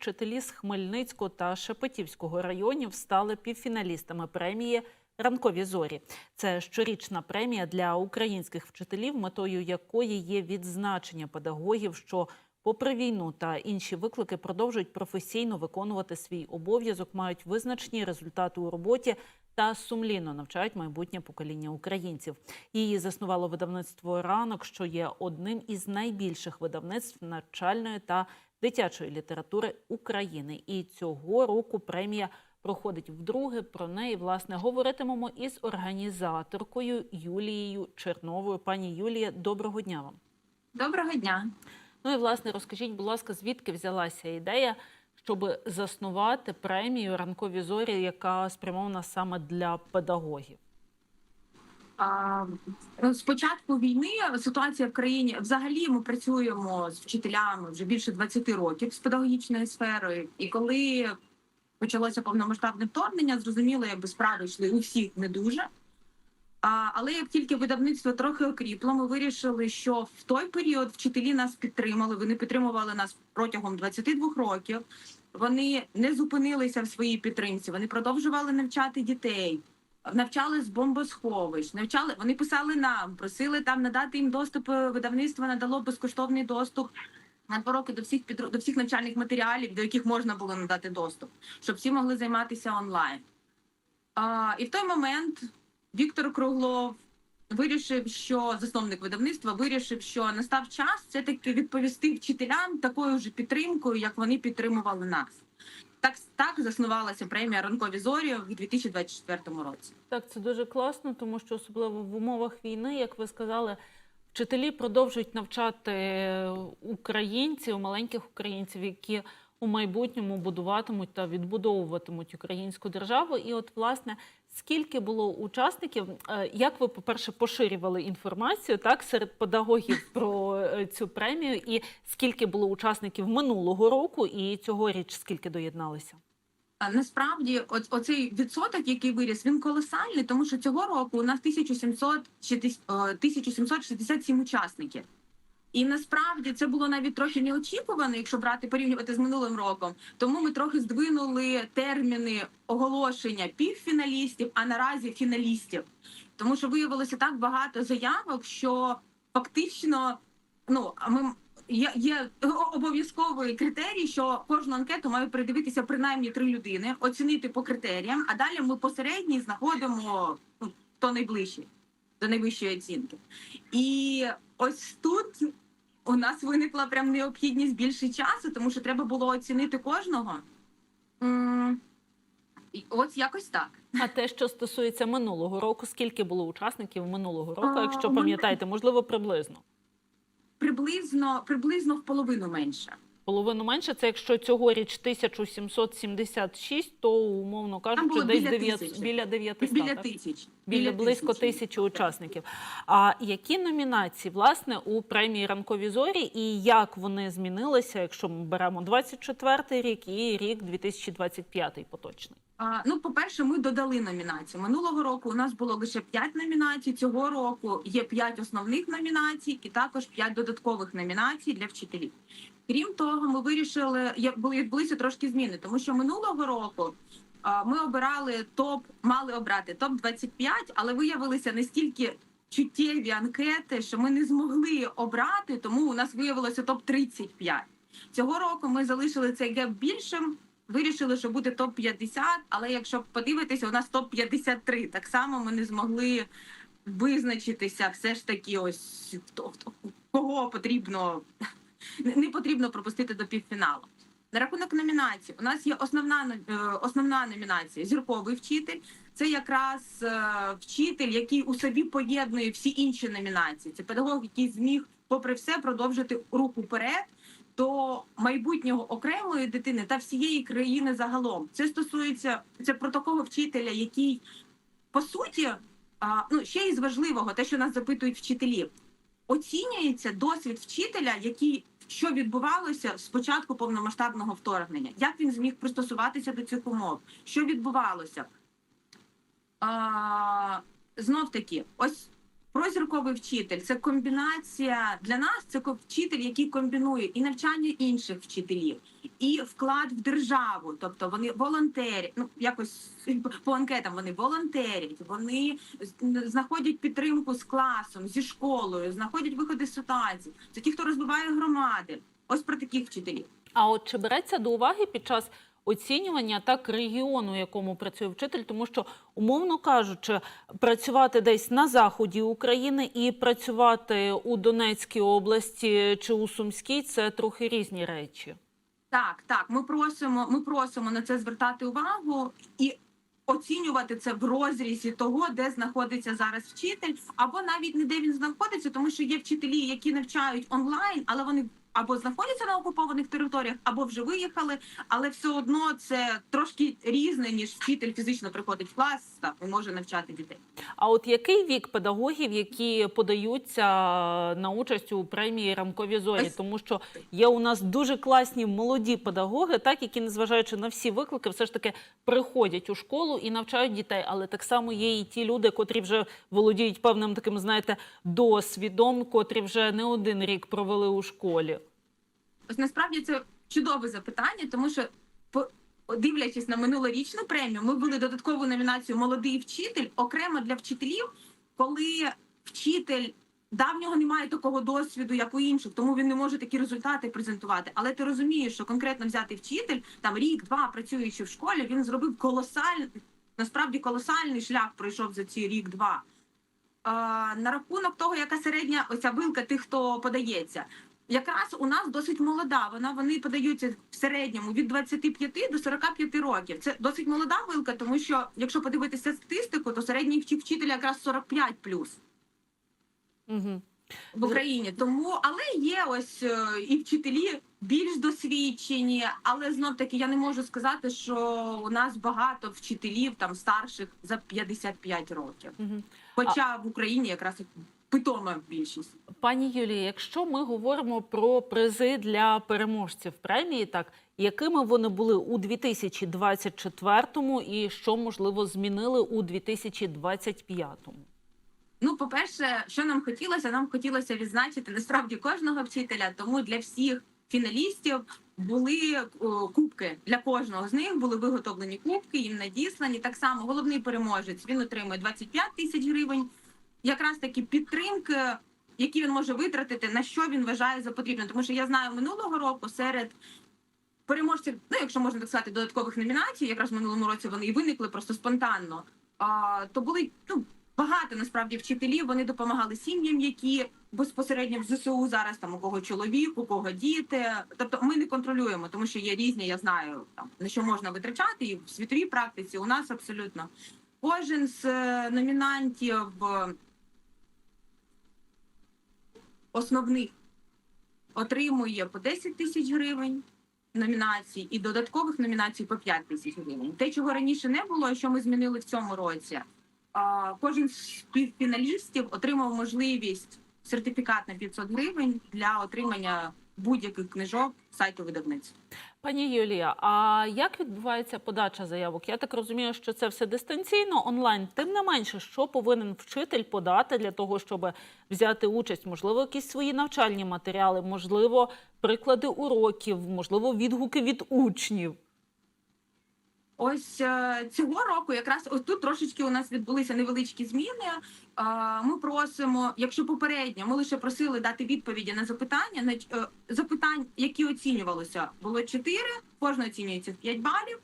вчителі з Хмельницького та Шепетівського районів стали півфіналістами премії Ранкові зорі. Це щорічна премія для українських вчителів, метою якої є відзначення педагогів, що попри війну та інші виклики продовжують професійно виконувати свій обов'язок, мають визначні результати у роботі та сумлінно навчають майбутнє покоління українців. Її заснувало видавництво ранок, що є одним із найбільших видавництв навчальної та дитячої літератури України. І цього року премія проходить вдруге. Про неї власне говоритимемо із організаторкою Юлією Черновою. Пані Юлія, доброго дня вам. Доброго дня. Ну і власне розкажіть, будь ласка, звідки взялася ідея, щоб заснувати премію ранкові зорі, яка спрямована саме для педагогів? А, З початку війни ситуація в країні взагалі ми працюємо з вчителями вже більше 20 років з педагогічною сферою. І коли почалося повномасштабне вторгнення, зрозуміло, якби справи йшли у всіх не дуже. Але як тільки видавництво трохи окріпло, ми вирішили, що в той період вчителі нас підтримали. Вони підтримували нас протягом 22 років. Вони не зупинилися в своїй підтримці. Вони продовжували навчати дітей, навчали з бомбосховищ, навчали. Вони писали нам, просили там надати їм доступ. е, Видавництво надало безкоштовний доступ на два роки до всіх підро- до всіх навчальних матеріалів, до яких можна було надати доступ, щоб всі могли займатися онлайн. А, і в той момент Віктор Круглов вирішив, що засновник видавництва вирішив, що настав час все таки відповісти вчителям такою ж підтримкою, як вони підтримували нас. Так, так заснувалася премія Ранкові зорі в 2024 році. Так, це дуже класно, тому що особливо в умовах війни, як ви сказали, вчителі продовжують навчати українців, маленьких українців, які у майбутньому будуватимуть та відбудовуватимуть українську державу. І, от, власне, скільки було учасників, Е, як ви, по-перше, поширювали інформацію так серед педагогів про е, цю премію, і скільки було учасників минулого року, і цьогоріч скільки доєдналися? Насправді, от оцей відсоток, який виріс, він колосальний, тому що цього року у нас 1760, е, 1767 учасників. І насправді це було навіть трохи неочікувано, якщо брати порівнювати з минулим роком. Тому ми трохи здвинули терміни оголошення півфіналістів, а наразі фіналістів. Тому що виявилося так багато заявок, що фактично ну ми є, є обов'язковий критерій, що кожну анкету має передивитися принаймні три людини, оцінити по критеріям, а далі ми посередній знаходимо ну, хто найближчий до найвищої оцінки. І ось тут у нас виникла прям необхідність більше часу, тому що треба було оцінити кожного. І Ось якось так. А те, що стосується минулого року, скільки було учасників минулого року, А, якщо пам'ятаєте, можливо, приблизно. Приблизно, приблизно в половину менше. Половину менше, це якщо цьогоріч 1776, то умовно кажучи, десь біля 9, тисячі. біля 900, Біля так? тисяч. біля близько тисячі учасників. А які номінації власне у премії ранкові зорі і як вони змінилися, якщо ми беремо 24 рік і рік 2025 поточний? А, ну, по-перше, ми додали номінації. Минулого року у нас було лише 5 номінацій. Цього року є 5 основних номінацій і також 5 додаткових номінацій для вчителів. Крім того, ми вирішили, були відбулися трошки зміни, тому що минулого року ми обирали топ, мали обрати топ 25 але виявилися настільки чуттєві анкети, що ми не змогли обрати, тому у нас виявилося топ 35 Цього року ми залишили цей геп більшим. Вирішили, що буде топ 50 але якщо подивитися, у нас топ 53 Так само ми не змогли визначитися, все ж таки, ось кого потрібно не потрібно пропустити до півфіналу. На рахунок номінацій, у нас є основна е, основна номінація зірковий вчитель. Це якраз е, вчитель, який у собі поєднує всі інші номінації. Це педагог, який зміг, попри все, продовжити рух уперед до майбутнього окремої дитини та всієї країни загалом. Це стосується це про такого вчителя, який по суті, ну ще із важливого, те, що нас запитують вчителі, оцінюється досвід вчителя, який що відбувалося з початку повномасштабного вторгнення, як він зміг пристосуватися до цих умов, що відбувалося. Знов таки, ось Прозірковий вчитель це комбінація для нас. Це вчитель, який комбінує і навчання інших вчителів, і вклад в державу. Тобто вони волонтери, ну якось по анкетам вони волонтерять, вони знаходять підтримку з класом, зі школою, знаходять виходи з ситуації. Це ті, хто розвиває громади. Ось про таких вчителів. А от чи береться до уваги під час оцінювання так регіону, якому працює вчитель, тому що, умовно кажучи, працювати десь на заході України і працювати у Донецькій області чи у Сумській це трохи різні речі. Так, так, ми просимо, ми просимо на це звертати увагу і оцінювати це в розрізі того, де знаходиться зараз вчитель, або навіть не де він знаходиться, тому що є вчителі, які навчають онлайн, але вони або знаходяться на окупованих територіях, або вже виїхали, але все одно це трошки різне, ніж вчитель фізично приходить в клас так, і може навчати дітей. А от який вік педагогів, які подаються на участь у премії ранкові зорі? Ось- Тому що є у нас дуже класні молоді педагоги, так які, незважаючи на всі виклики, все ж таки приходять у школу і навчають дітей. Але так само є і ті люди, котрі вже володіють певним таким, знаєте, досвідом, котрі вже не один рік провели у школі. Ось насправді це чудове запитання, тому що дивлячись на минулорічну премію, ми були додаткову номінацію Молодий вчитель окремо для вчителів, коли вчитель да, в нього немає такого досвіду, як у інших, тому він не може такі результати презентувати. Але ти розумієш, що конкретно взятий вчитель там рік-два працюючи в школі, він зробив колосальний, насправді колосальний шлях пройшов за ці рік-два. Е, на рахунок того, яка середня оця вилка тих, хто подається. Якраз у нас досить молода. Вона вони подаються в середньому від 25 до 45 років. Це досить молода вилка, тому що якщо подивитися статистику, то середній вчитель якраз 45 плюс Угу. в Україні. Тому, але є ось е, і вчителі більш досвідчені, але знов таки я не можу сказати, що у нас багато вчителів там старших за 55 років. Угу. Хоча в Україні якраз питома більшість. Пані Юлії, якщо ми говоримо про призи для переможців премії, так якими вони були у 2024-му і що можливо змінили у 2025-му? Ну, по-перше, що нам хотілося? Нам хотілося відзначити насправді кожного вчителя, тому для всіх фіналістів були кубки. Для кожного з них були виготовлені кубки, їм надіслані. Так само головний переможець він отримує 25 тисяч гривень. Якраз такі підтримки, які він може витратити, на що він вважає за потрібне. Тому що я знаю минулого року серед переможців, ну якщо можна так сказати, додаткових номінацій, якраз в минулому році вони і виникли просто спонтанно. А, то були ну багато насправді вчителів. Вони допомагали сім'ям, які безпосередньо в ЗСУ зараз там у кого чоловік, у кого діти. Тобто ми не контролюємо, тому що є різні, я знаю там на що можна витрачати, і в світовій практиці у нас абсолютно кожен з е, номінантів основних отримує по 10 тисяч гривень. Номінацій і додаткових номінацій по 5 тисяч гривень. Те, чого раніше не було, що ми змінили в цьому році. Кожен з півфіналістів отримав можливість сертифікат на 500 гривень для отримання будь-яких книжок сайту видавництва. Пані Юлія, а як відбувається подача заявок? Я так розумію, що це все дистанційно онлайн. Тим не менше, що повинен вчитель подати для того, щоб взяти участь? Можливо, якісь свої навчальні матеріали, можливо, приклади уроків, можливо, відгуки від учнів. Ось е, цього року, якраз ось тут трошечки у нас відбулися невеличкі зміни. Е, Ми просимо, якщо попередньо ми лише просили дати відповіді на запитання, на е, запитань, які оцінювалося, було чотири, кожна оцінюється в 5 балів.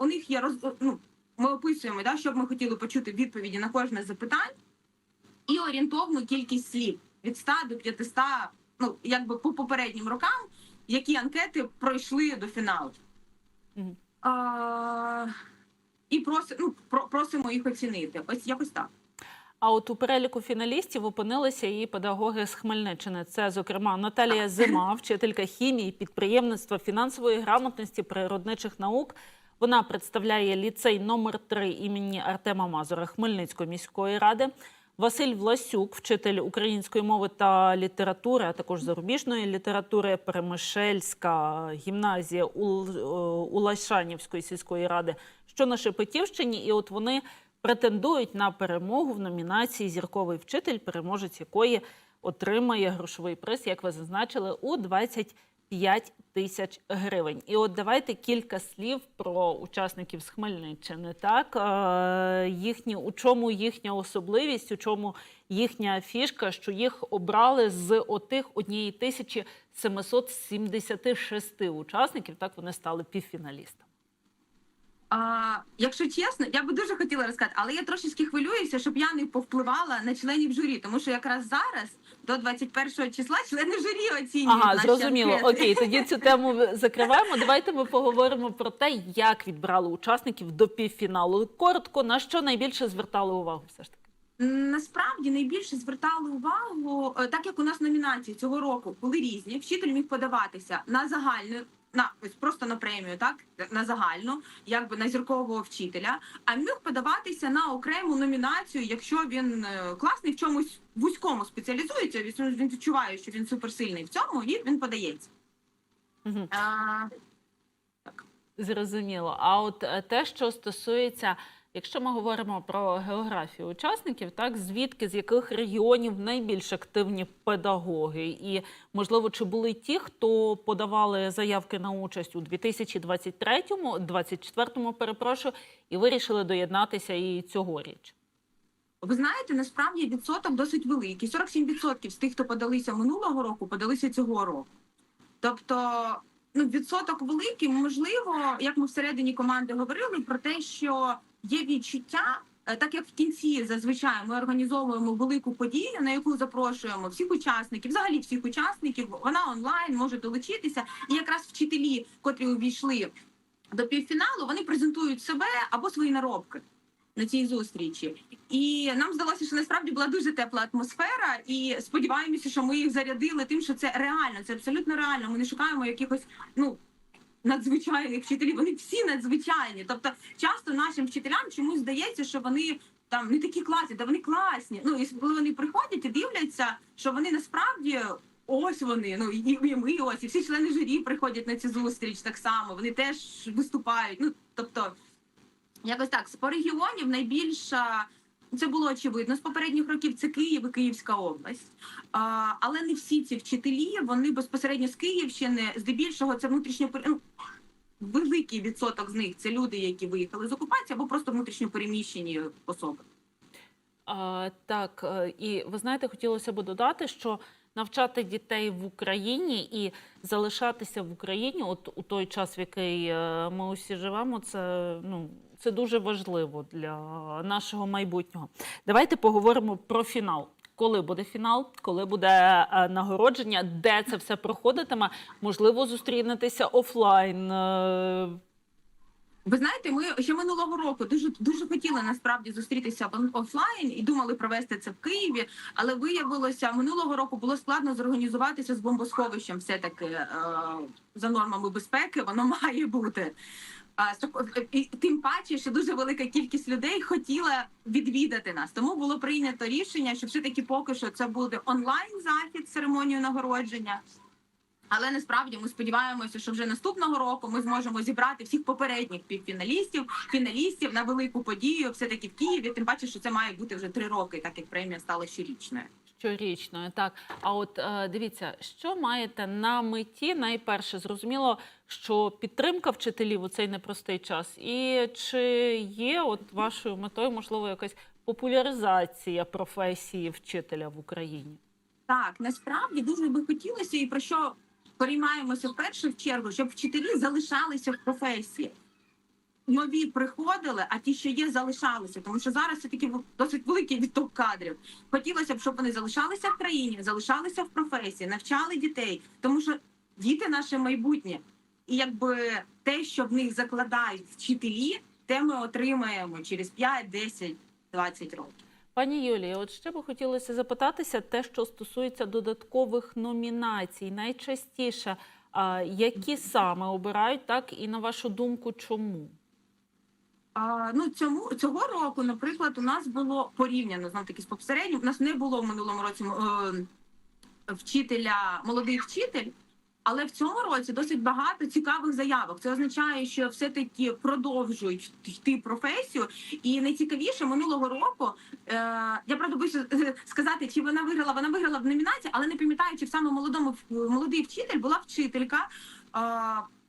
У них є роз... ну, ми описуємо, да, що б ми хотіли почути відповіді на кожне запитання і орієнтовну кількість слів від 100 до 500, ну якби по попереднім рокам, які анкети пройшли до фіналу. А, і проси, ну, про, просимо їх оцінити. Ось якось так. А от у переліку фіналістів опинилися і педагоги з Хмельниччини. Це, зокрема, Наталія Зима, вчителька хімії, підприємництва, фінансової грамотності, природничих наук. Вона представляє ліцей номер 3 імені Артема Мазура Хмельницької міської ради. Василь Власюк, вчитель української мови та літератури, а також зарубіжної літератури, Перемишельська гімназія е, Улашанівської сільської ради, що на Шепетівщині. І от вони претендують на перемогу в номінації Зірковий вчитель, переможець якої отримає грошовий приз, як ви зазначили, у 25 тисяч гривень. І от давайте кілька слів про учасників з Хмельниччини. Так Е, їхні у чому їхня особливість, у чому їхня фішка, що їх обрали з отих однієї тисячі 776 учасників. Так вони стали півфіналістами. А, якщо чесно, я би дуже хотіла розказати, але я трошечки хвилююся, щоб я не повпливала на членів журі, тому що якраз зараз до 21 числа члени журі оцінюють Ага, наші зрозуміло. анкети. Окей, тоді цю тему закриваємо. Давайте ми поговоримо про те, як відбрали учасників до півфіналу. Коротко, на що найбільше звертали увагу, все ж таки. Насправді найбільше звертали увагу, е, так як у нас номінації цього року були різні. Вчитель міг подаватися на загальну, на ось просто на премію, так на загальну, якби на зіркового вчителя, а міг подаватися на окрему номінацію, якщо він е, класний в чомусь вузькому спеціалізується. Він відчуває, що він суперсильний в цьому, і він подається. Угу. А, Зрозуміло. А от е, те, що стосується, якщо ми говоримо про географію учасників, так звідки з яких регіонів найбільш активні педагоги, і можливо, чи були ті, хто подавали заявки на участь у 2023-му, 24-му, перепрошую, і вирішили доєднатися і цьогоріч. Ви знаєте, насправді відсоток досить великий. 47% з тих, хто подалися минулого року, подалися цього року. Тобто, ну відсоток великий, можливо, як ми всередині команди говорили про те, що є відчуття. е, Так як в кінці зазвичай ми організовуємо велику подію, на яку запрошуємо всіх учасників, взагалі всіх учасників, вона онлайн може долучитися. І якраз вчителі, котрі увійшли до півфіналу, вони презентують себе або свої наробки на цій зустрічі. І нам здалося, що насправді була дуже тепла атмосфера, і сподіваємося, що ми їх зарядили тим, що це реально, це абсолютно реально. Ми не шукаємо якихось ну. Надзвичайних вчителів, вони всі надзвичайні. Тобто, часто нашим вчителям чомусь здається, що вони там не такі класні, та вони класні. Ну і коли вони приходять і дивляться, що вони насправді ось вони. Ну і, і ми ось, і всі члени журі приходять на цю зустріч так само. Вони теж виступають. Ну тобто, якось так з по регіонів найбільша. Це було очевидно з попередніх років. Це Київ і Київська область, а, але не всі ці вчителі вони безпосередньо з Київщини. Здебільшого це внутрішньо ну, великий відсоток з них це люди, які виїхали з окупації або просто внутрішньо переміщені особи. А, так, е, і ви знаєте, хотілося б додати, що навчати дітей в Україні і залишатися в Україні, от у той час, в який е, ми усі живемо, це ну. Це дуже важливо для нашого майбутнього. Давайте поговоримо про фінал. Коли буде фінал, коли буде е, нагородження, де це все проходитиме? Можливо, зустрінетеся офлайн. е, Ви знаєте, ми ще минулого року дуже дуже хотіли насправді зустрітися офлайн і думали провести це в Києві, але виявилося минулого року було складно зорганізуватися з бомбосховищем. Все таки е, за нормами безпеки воно має бути. А, і тим паче, що дуже велика кількість людей хотіла відвідати нас. Тому було прийнято рішення, що все таки поки що це буде онлайн захід з церемонією нагородження. Але насправді ми сподіваємося, що вже наступного року ми зможемо зібрати всіх попередніх півфіналістів, фіналістів на велику подію, все таки в Києві. Тим паче, що це має бути вже три роки, так як премія стала щорічною. Щорічною, так. А от е, дивіться, що маєте на меті? Найперше, зрозуміло, що підтримка вчителів у цей непростий час. І чи є от вашою метою, можливо, якась популяризація професії вчителя в Україні? Так, насправді дуже би хотілося, і про що переймаємося в першу чергу, щоб вчителі залишалися в професії. Нові приходили, а ті, що є, залишалися, тому що зараз це такий досить великий відток кадрів. Хотілося б, щоб вони залишалися в країні, залишалися в професії, навчали дітей, тому що діти наше майбутнє, і якби те, що в них закладають вчителі, те ми отримаємо через 5, 10, 20 років. Пані Юлія, от ще би хотілося запитатися те, що стосується додаткових номінацій. Найчастіше, які саме обирають, так і на вашу думку, чому? А, ну цьому цього року, наприклад, у нас було порівняно знов таки з попереднім. У нас не було в минулому році е, вчителя, молодий вчитель. Але в цьому році досить багато цікавих заявок. Це означає, що все-таки продовжують йти професію. І найцікавіше минулого року е, я правда боюся сказати, чи вона виграла. Вона виграла в номінації, але не пам'ятаю, чи в саме молодому молодий вчитель була вчителька. Е,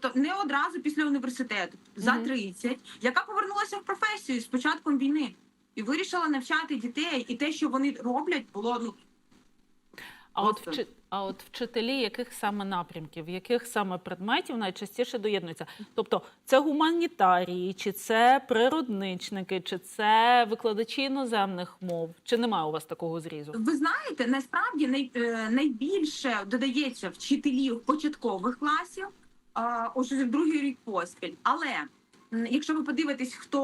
Тобто не одразу після університету, за Мгм. 30, яка повернулася в професію з початком війни і вирішила навчати дітей, і те, що вони роблять, було ну А от, вчи... а от вчителі яких саме напрямків, яких саме предметів найчастіше доєднуються? Тобто це гуманітарії, чи це природничники, чи це викладачі іноземних мов? Чи немає у вас такого зрізу? Ви знаєте, насправді най, е, найбільше додається вчителів початкових класів, уже другий рік поспіль. Але якщо ви подивитесь, хто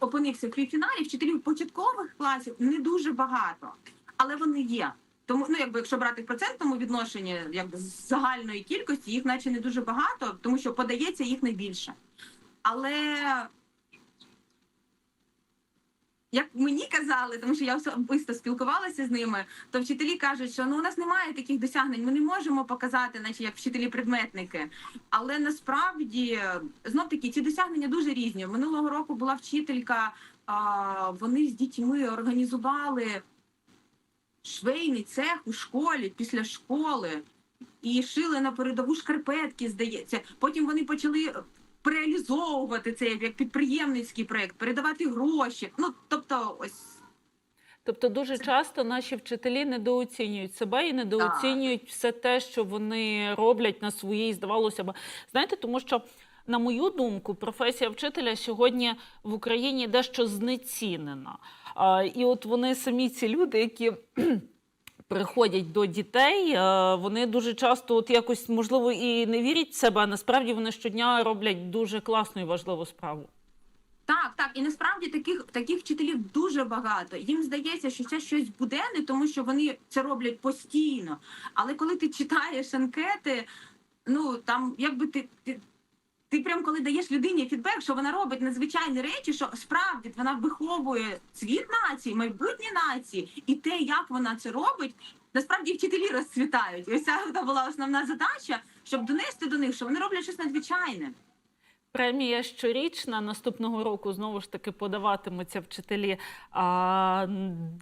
опинився в півфіналі, вчителів початкових класів не дуже багато, але вони є. Тому, ну якби якщо брати в процентному відношенні, якби з загальної кількості, їх наче не дуже багато, тому що подається їх найбільше. Але як мені казали, тому що я особисто спілкувалася з ними, то вчителі кажуть, що ну у нас немає таких досягнень, ми не можемо показати, наче як вчителі-предметники. Але насправді знов таки ці досягнення дуже різні. Минулого року була вчителька, а, вони з дітьми організували швейний цех у школі після школи і шили на передову шкарпетки, здається. Потім вони почали реалізовувати це як підприємницький проект, передавати гроші. Ну тобто, ось Тобто дуже часто наші вчителі недооцінюють себе і недооцінюють все те, що вони роблять на своїй, здавалося б. Знаєте, тому що, на мою думку, професія вчителя сьогодні в Україні дещо знецінена. І от вони самі ці люди, які. Приходять до дітей, е, вони дуже часто, от якось можливо, і не вірять в себе, а насправді вони щодня роблять дуже класну і важливу справу. так, так. І насправді таких таких вчителів дуже багато. Їм здається, що це щось буденне, тому що вони це роблять постійно. Але коли ти читаєш анкети, ну там якби ти. ти ти прям коли даєш людині фідбек, що вона робить надзвичайні речі, що справді вона виховує цвіт нації, майбутнє нації, і те, як вона це робить, насправді вчителі розцвітають. І ось ця була основна задача, щоб донести до них, що вони роблять щось надзвичайне. Премія щорічна наступного року знову ж таки подаватимуться вчителі а,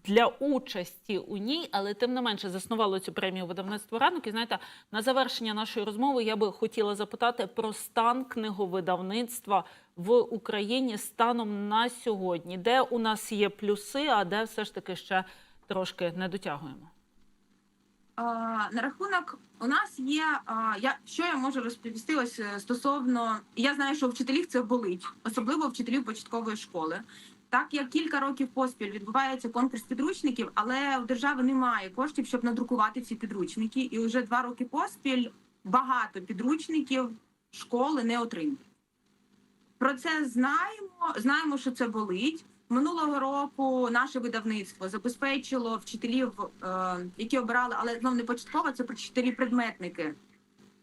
для участі у ній, але тим не менше заснувало цю премію видавництво ранок. І знаєте, на завершення нашої розмови я би хотіла запитати про стан книговидавництва в Україні станом на сьогодні, де у нас є плюси, а де все ж таки ще трошки не дотягуємо. На рахунок у нас є. Я що я можу розповісти ось е, стосовно. Я знаю, що у вчителів це болить, особливо вчителів початкової школи. Так як кілька років поспіль відбувається конкурс підручників, але у держави немає коштів, щоб надрукувати ці підручники, і вже два роки поспіль багато підручників школи не отримують. Про це знаємо. Знаємо, що це болить. Минулого року наше видавництво забезпечило вчителів, е, які обирали, але знов не початково, це вчителі предметники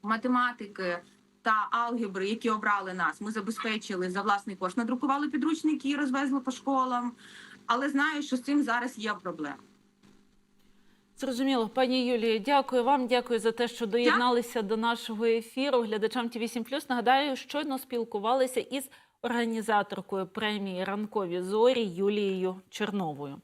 математики та алгебри, які обрали нас. Ми забезпечили за власний кошт, надрукували підручники і розвезли по школам. Але знаю, що з цим зараз є проблема. Зрозуміло, пані Юлії, дякую вам. Дякую за те, що доєдналися до нашого ефіру. Глядачам ТВ 7 Нагадаю, щойно спілкувалися із організаторкою премії Ранкові зорі Юлією Черновою.